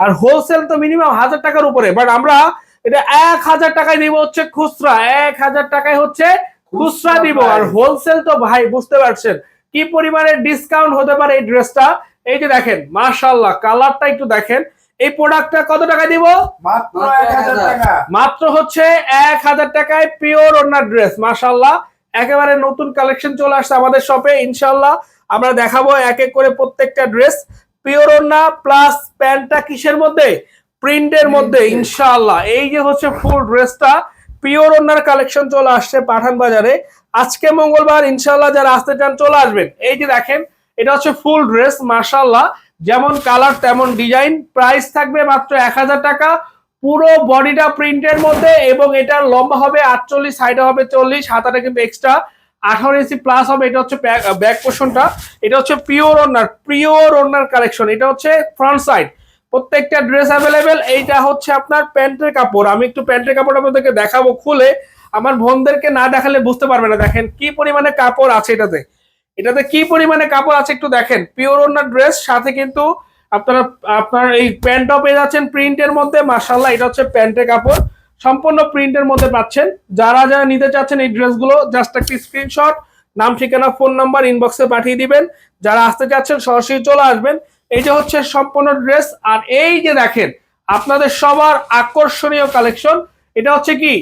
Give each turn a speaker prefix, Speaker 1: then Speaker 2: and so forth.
Speaker 1: আর wholesale তো minimum হাজার টাকার উপরে বাট আমরা এটা এক হাজার টাকায় দিব হচ্ছে খুচরা এক হাজার টাকায় হচ্ছে খুচরা দিব আর হোলসেল তো ভাই বুঝতে পারছেন কি পরিমাণে ডিসকাউন্ট হতে পারে এই ড্রেসটা এই যে দেখেন মাশাল্লাহ কালারটা একটু দেখেন। এই প্রোডাক্টটা কত টাকা দিব?
Speaker 2: মাত্র
Speaker 3: মাত্র
Speaker 2: এক হাজার টাকা।
Speaker 1: মাত্র হচ্ছে এক হাজার টাকায় পিওর ওনার ড্রেস মাশাল্লাহ একেবারে নতুন কালেকশন চলে আসছে আমাদের শপে ইনশাল্লাহ আমরা দেখাবো এক এক করে প্রত্যেকটা ড্রেস পিওর ওনা প্লাস প্যান্টটা কিসের মধ্যে? প্রিন্টের মধ্যে ইনশাআল্লাহ। এই যে হচ্ছে ফুল ড্রেসটা পিওর ওনার কালেকশন চলে আসছে পাঠান বাজারে আজকে মঙ্গলবার ইনশাআল্লাহ যারা আসতে চান চলে আসবেন। এই যে দেখেন এটা হচ্ছে ফুল ড্রেস মাশাআল্লাহ। যেমন কালার তেমন ডিজাইন প্রাইস থাকবে মাত্র এক হাজার টাকা। পুরো বডিটা প্রিন্টের মধ্যে এবং এটা লম্বা হবে আটচল্লিশ সাইডে হবে চল্লিশ। হাতাটা কিন্তু এক্সট্রা আঠারো ইঞ্চি প্লাস হবে, এটা হচ্ছে ব্যাক পোর্শনটা এটা হচ্ছে pure owner pure owner collection এটা হচ্ছে ফ্রন্ট সাইড প্রত্যেকটা ড্রেস অ্যাভেলেবেল এইটা হচ্ছে আপনার প্যান্টের কাপড়। আমি একটু প্যান্টের কাপড় আপনাদেরকে দেখাবো খুলে। আমার বোনদেরকে না দেখালে বুঝতে পারবে না। দেখেন কি পরিমাণে কাপড় আছে এটাতে। এটাতে কি পরিমাণে কাপড় আছে একটু দেখেন। পিওর ওনার ড্রেস সাথে কিন্তু আপনারা, আপনার এই প্যান্টও পেয়ে যাচ্ছেন প্রিন্টের মধ্যে। মার্শাল্লাহ এটা হচ্ছে প্যান্টের কাপড়। সম্পূর্ণ প্রিন্টের মধ্যে পাচ্ছেন। যারা যারা নিতে চাচ্ছেন এই ড্রেসগুলো জাস্ট একটি স্ক্রিনশট নাম, ঠিকানা ফোন নাম্বার ইনবক্সে পাঠিয়ে দিবেন। যারা আসতে চাচ্ছেন, সরাসরি চলে আসবেন। এই যে হচ্ছে সম্পূর্ণ ড্রেস। আর এই যে দেখেন, আপনাদের সবার আকর্ষণীয় কালেকশন এটা হচ্ছে কি?